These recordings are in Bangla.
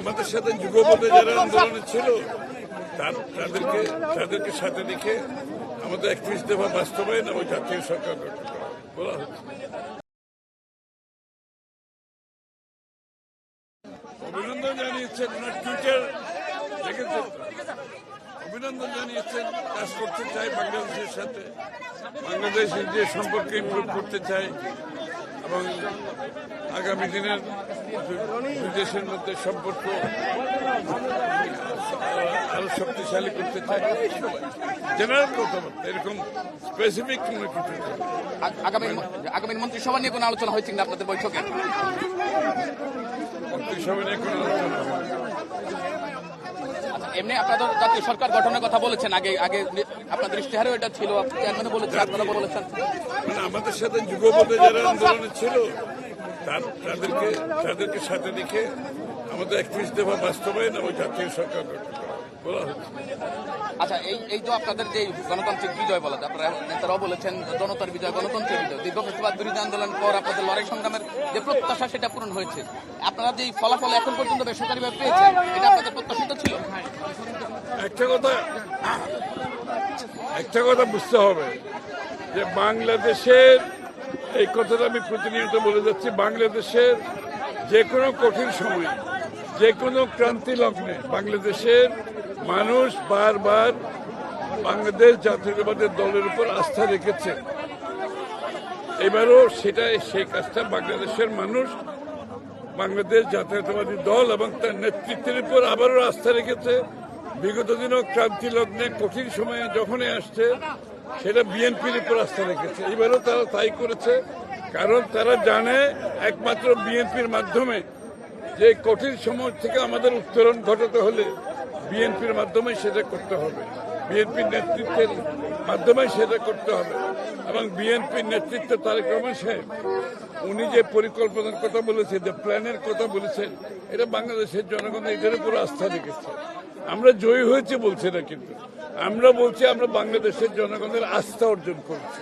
আমাদের সাথে যুগপথে যারা আন্দোলনে ছিল তাদেরকে তাদেরকে সাথে রেখে আমাদের একত্রিশ দফা বাস্তবায়ন এবং জাতীয় সরকার গঠন করা বলা হচ্ছে অভিনন্দন জানিয়েছেন ওনার টুইটার দেখেছেন? অভিনন্দন জানিয়েছেন, কাজ করতে চাই বাংলাদেশের সাথে। বাংলাদেশের যে সম্পর্কে ইমপ্রুভ করতে চাই এবং আগামী দিনের দুই দেশের মধ্যে সম্পর্ক আরও শক্তিশালী করতে চাই। জেনারেল কথাবার্তা এরকম স্পেসিফিক কোনো কিছু আগামী আগামী মন্ত্রিসভা নিয়ে কোনো আলোচনা হয়েছে কিনা আপনাদের বৈঠকে? মন্ত্রিসভা নিয়ে কোনো আলোচনা আচ্ছা, এমনি আপনাদের জাতীয় সরকার গঠনের কথা বলেছেন। আগে আগে আপনাদের ইশতেহারেও এটা ছিল। চেয়ারম্যানও বলেছেন আপনারা বলেছেন। মানে আমাদের সাথে যুগপথে যারা আন্দোলনে ছিল তাদেরকে তাদেরকে সাথে রেখে আমাদের একত্রিশ দফা বাস্তবায়ন এবং জাতীয় সরকার গঠন করা আচ্ছা এই এই তো আপনাদের যে গণতান্ত্রিক বিজয় বলা আপনারা নেতারাও বলেছেন জনতার বিজয় গণতন্ত্রের বিজয়। দীর্ঘ প্রতিবাদ বিরোধী আন্দোলন পর আপনাদের লড়াই সংগ্রামের যে প্রত্যাশা সেটা পূরণ হয়েছে। আপনারা যে ফলাফল এখন পর্যন্ত বেসরকারিভাবে পেয়েছেন এটা আপনাদের প্রত্যাশিত ছিল? একটা কথা একটা কথা বুঝতে হবে যে বাংলাদেশের এই কথাটা আমি প্রতিনিয়ত বলে যাচ্ছি, বাংলাদেশের যে কোনো কঠিন সময়, যে কোনো ক্রান্তি লগ্নে বাংলাদেশের মানুষ বারবার বাংলাদেশ জাতীয়তাবাদের দলের উপর আস্থা রেখেছে। এবারও সেটা সেই কাজটা বাংলাদেশের মানুষ, বাংলাদেশ জাতীয়তাবাদী দল এবং তার নেতৃত্বের উপর আবারও আস্থা রেখেছে। বিগত দিনও ক্রান্তি লগ্নে কঠিন সময়ে যখনই আসছে সেটা বিএনপির উপর আস্থা রেখেছে। এবারও তারা তাই করেছে, কারণ তারা জানে একমাত্র বিএনপির মাধ্যমে যে কঠিন সময় থেকে আমাদের উত্তরণ ঘটাতে হলে বিএনপির মাধ্যমে সেটা করতে হবে। বিএনপির নেতৃত্বের মাধ্যমে সেটা করতে হবে। এবং বিএনপির নেতৃত্ব তারেক রহমান সাহেব, উনি যে পরিকল্পনার কথা বলেছেন, যে প্ল্যানের কথা বলেছেন, এটা বাংলাদেশের জনগণ এটার উপর আস্থা রেখেছে। আমরা জয়ী হয়েছে বলছি না কিন্তু। আমরা বলছি আমরা বাংলাদেশের জনগণের আস্থা অর্জন করছি।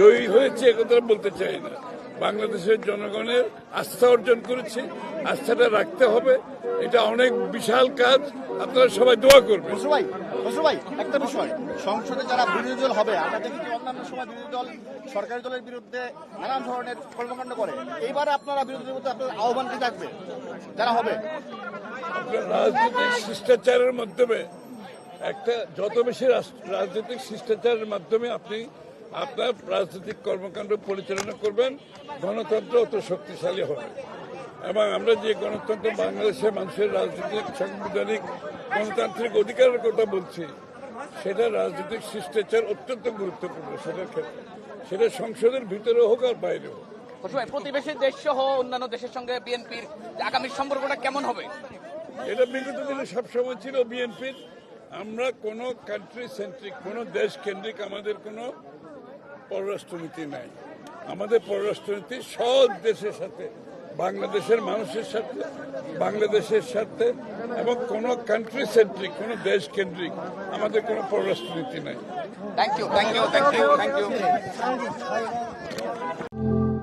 জয়ী হয়েছে একথা বলতে চাই না। বাংলাদেশের জনগণের আস্থা অর্জন করেছি আস্থাটা রাখতে হবে। এটা অনেক বিশাল কাজ আপনারা সবাই দোয়া করবেন। ভাই ভাই একটা বিষয়। সংসদে যারা বিরোধী দল হবে আমরা দেখি যে অন্যান্য সময় বিরোধী দল সরকারি দলের বিরুদ্ধে নানান ধরনের কর্মকাণ্ড করে। এইবারে আপনারা বিরোধী দলের মধ্যে আপনাদের আহ্বান কি থাকবে? যারা হবে? রাজনৈতিক শিষ্টাচারের মাধ্যমে একটা যত বেশি রাজনৈতিক শিষ্টাচারের মাধ্যমে আপনি আপনার রাজনৈতিক কর্মকাণ্ড পরিচালনা করবেন গণতন্ত্র অত শক্তিশালী হবে এবং আমরা যে গণতন্ত্র বাংলাদেশের মানুষের রাজনৈতিক সাংবিধানিক গণতান্ত্রিক অধিকারের কথা বলছি সেটা রাজনৈতিক শিষ্টাচার অত্যন্ত গুরুত্বপূর্ণ সেটার ক্ষেত্রে। সেটা সংসদের ভিতরে হোক আর বাইরে হোক। প্রতিবেশী দেশ সহ অন্যান্য দেশের সঙ্গে বিএনপির আগামী সম্পর্কটা কেমন হবে? এটা বিগত দিনে সবসময় ছিল বিএনপির। আমরা কোনো কান্ট্রি সেন্ট্রিক কোনো দেশ কেন্দ্রিক আমাদের কোনো পররাষ্ট্রনীতি নাই। আমাদের পররাষ্ট্রনীতি সব দেশের সাথে, বাংলাদেশের মানুষের সাথে, বাংলাদেশের সাথে এবং কোন কান্ট্রি সেন্ট্রিক কোন দেশ কেন্দ্রিক আমাদের কোন পররাষ্ট্রনীতি নাই। Thank you thank you thank you thank you